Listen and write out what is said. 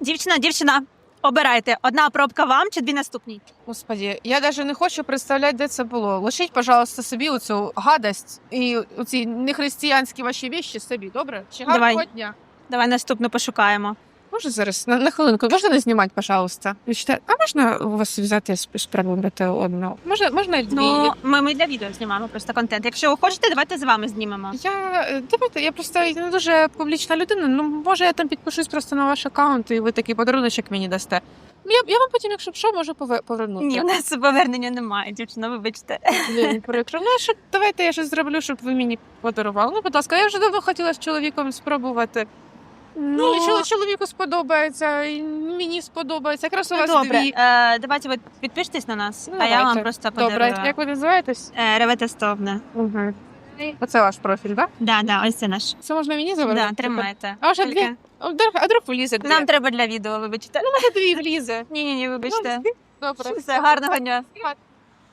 Дівчина, дівчина, обирайте одна пробка вам чи дві наступні. Господі, я навіть не хочу представляти, де це було. Лишіть, пожалуйста, собі оцю гадость і оці нехристиянські ваші віщі собі, добре? Чи Давай. гарного дня? Давай наступну пошукаємо. Можна зараз на, на хвилинку, можна не знімати, пожалуйста? Вибачте, А можна у вас взяти сп- спробувати одну? Можна, можна дві? Ну, ми, ми для відео знімаємо просто контент. Якщо ви хочете, давайте з вами знімемо. Я е, давайте, я просто не дуже публічна людина. Ну може я там підпишусь просто на ваш аккаунт, і ви такий подаруночок мені дасте. Я, я вам потім, якщо б що, можу пове- повернути. Ні, в нас повернення немає, дівчина, вибачте. Прикро. Ну, що, давайте я щось зроблю, щоб ви мені подарували. Ну, будь ласка, я вже давно хотіла з чоловіком спробувати. Ну, і чоло- чоловіку сподобається, і мені сподобається. Якраз у ну, вас добре. дві. Е, давайте ви підпишитесь на нас, Ну, а я вам просто Добре, як ви називаєтесь? Е, Реветестовне. Угу. Оце ваш профіль, так? Да, да, ось це наш. Це можна мені забрати? Да, тримайте. А вже Тільки дві? А вдруг, а вдруг влізе дві? Нам треба для відео, вибачте. Ну, Може, дві влізе. Ні, ні, ні, вибачте. Добре. Все, гарного дня.